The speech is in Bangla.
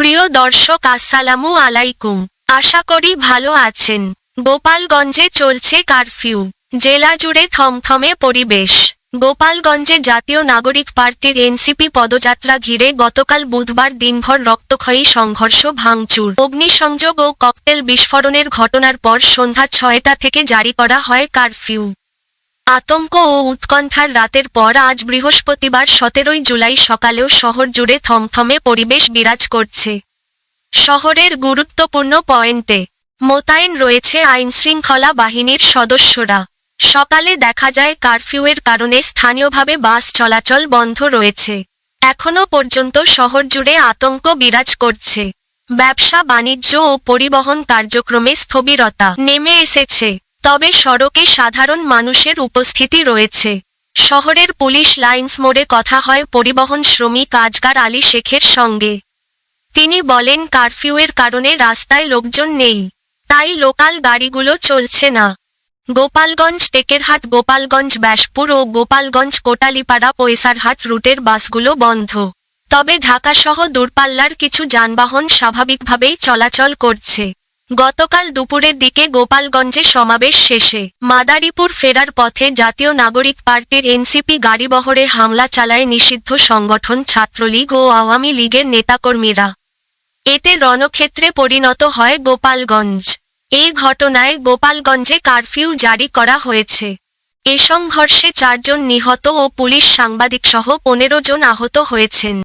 প্রিয় দর্শক, আসসালামু আলাইকুম। আশা করি ভালো আছেন। গোপালগঞ্জে চলছে কারফিউ, জেলা জুড়ে থমথমে পরিবেশ। গোপালগঞ্জে জাতীয় নাগরিক পার্টির এনসিপি পদযাত্রা ঘিরে গতকাল বুধবার দিনভর রক্তক্ষয়ী সংঘর্ষ, ভাঙচুর, অগ্নিসংযোগ ও ককটেল বিস্ফোরণের ঘটনার পর সন্ধ্যা ছয়টা থেকে জারি করা হয় কারফিউ। আতঙ্ক ও উৎকণ্ঠার রাতের পর আজ বৃহস্পতিবার সতেরোই জুলাই সকালেও শহর জুড়ে থমথমে পরিবেশ বিরাজ করছে। শহরের গুরুত্বপূর্ণ পয়েন্টে মোতায়েন রয়েছে আইনশৃঙ্খলা বাহিনীর সদস্যরা। সকালে দেখা যায় কারফিউয়ের কারণে স্থানীয়ভাবে বাস চলাচল বন্ধ রয়েছে। এখনও পর্যন্ত শহর জুড়ে আতঙ্ক বিরাজ করছে। ব্যবসা, বাণিজ্য ও পরিবহন কার্যক্রমে স্থবিরতা নেমে এসেছে। তবে সড়কে সাধারণ মানুষের উপস্থিতি রয়েছে। শহরের পুলিশ লাইন্স মোড়ে কথা হয় পরিবহন শ্রমিক আজগার আলী শেখের সঙ্গে। তিনি বলেন, কারফিউয়ের কারণে রাস্তায় লোকজন নেই। তাই লোকাল গাড়িগুলো চলছে না। গোপালগঞ্জ, টেকেরহাট, গোপালগঞ্জ, ব্যাসপুর ও গোপালগঞ্জ, কোটালিপাড়া, পয়সারহাট রুটের বাসগুলো বন্ধ। তবে ঢাকাসহ দূরপাল্লার কিছু যানবাহন স্বাভাবিকভাবেই চলাচল করছে। গতকাল দুপুরের দিকে গোপালগঞ্জে সমাবেশ শেষে মাদারীপুর ফেরার পথে জাতীয় নাগরিক পার্টির এনসিপি গাড়িবহরে হামলা চালায় নিষিদ্ধ সংগঠন ছাত্রলীগ ও আওয়ামী লীগের নেতাকর্মীরা। এতে রণক্ষেত্রে পরিণত হয় গোপালগঞ্জ। এই ঘটনায় গোপালগঞ্জে কারফিউ জারি করা হয়েছে। এ সংঘর্ষে চারজন নিহত ও পুলিশ সাংবাদিকসহ পনেরো জন আহত হয়েছেন।